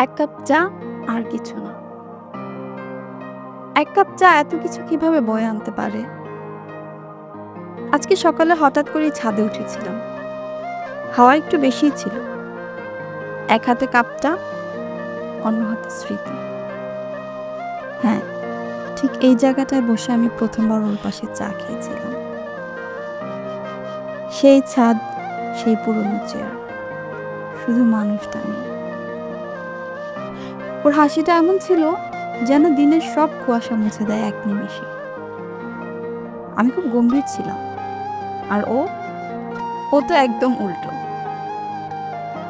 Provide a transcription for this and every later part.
এক কাপ চা আর কিছু না। এক কাপ চা এত কিছু কীভাবে বয়ে আনতে পারে? আজকে সকালে হঠাৎ করেই ছাদে উঠেছিলাম। হাওয়া একটু বেশিই ছিল। এক হাতে কাপটা অন্য হাতে স্মৃতি। হ্যাঁ ঠিক এই জায়গাটায় বসে আমি প্রথমবার ওর পাশে চা খেয়েছিলাম। সেই ছাদ, সেই পুরনো চেয়ার শুধু মানুষটা নেই। ওর হাসিটা এমন ছিল যেন দিনের সব কুয়াশা মুছে দেয় এক নিমেষে। আমি খুব গম্ভীর ছিলাম, আর ও ও তো একদম উল্টো।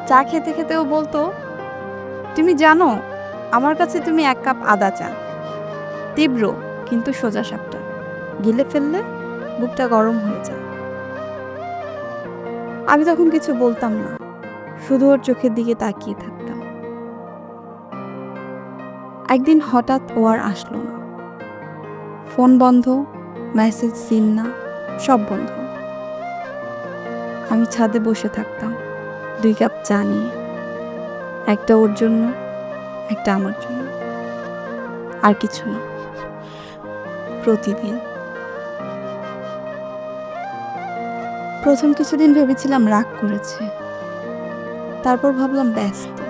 চা খেতে খেতে ও বলতো, তুমি জানো, আমার কাছে তুমি এক কাপ আদা চা। তীব্র, কিন্তু সোজা সাপটা গিলে ফেললে বুকটা গরম হয়ে যায়। আমি তখন কিছু বলতাম না, শুধু ওর চোখের দিকে তাকিয়ে থাকতাম। একদিন হঠাৎ ও আর আসলো না। ফোন বন্ধ, মেসেজ সিন না, সব বন্ধ। আমি ছাদে বসে থাকতাম, দুই কাপ চা নিয়ে। একটা ওর জন্য, একটা আমার জন্য। আর কিছু না। প্রতিদিন। প্রথম কিছুদিন ভেবেছিলাম রাগ করেছে। তারপর ভাবলাম ব্যস্ত।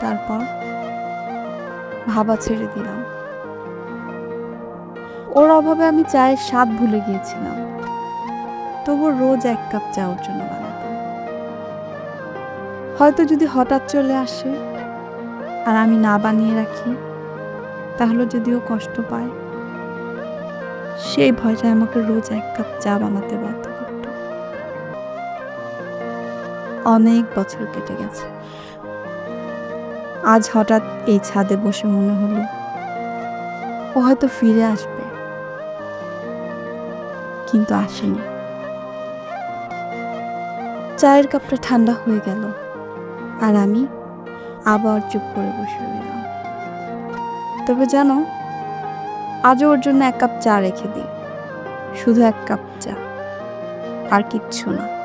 তারপর ভাবা ছেড়ে দিলাম। ওর অভাবে আমি চায়ের স্বাদ ভুলে গিয়েছিলাম। তবু রোজ এক কাপ চা ওর জন্য বানাতাম। হয়তো যদি হঠাৎ চলে আসে আর আমি না বানিয়ে রাখি, তাহলে যদিও কষ্ট পায়, সেই ভয়টা আমাকে রোজ এক কাপ চা বানাতে বাধ্য করত। অনেক বছর কেটে গেছে। আজ হঠাৎ এই ছাদে বসে মনে হলো, ও হয়তো ফিরে আসবে। কিন্তু আসেনি। চায়ের কাপটা ঠান্ডা হয়ে গেল আর আমি আবার চুপ করে বসে রইলাম। তবে জানো, আজও ওর জন্য এক কাপ চা রেখে দিই। শুধু এক কাপ চা, আর কিচ্ছু না।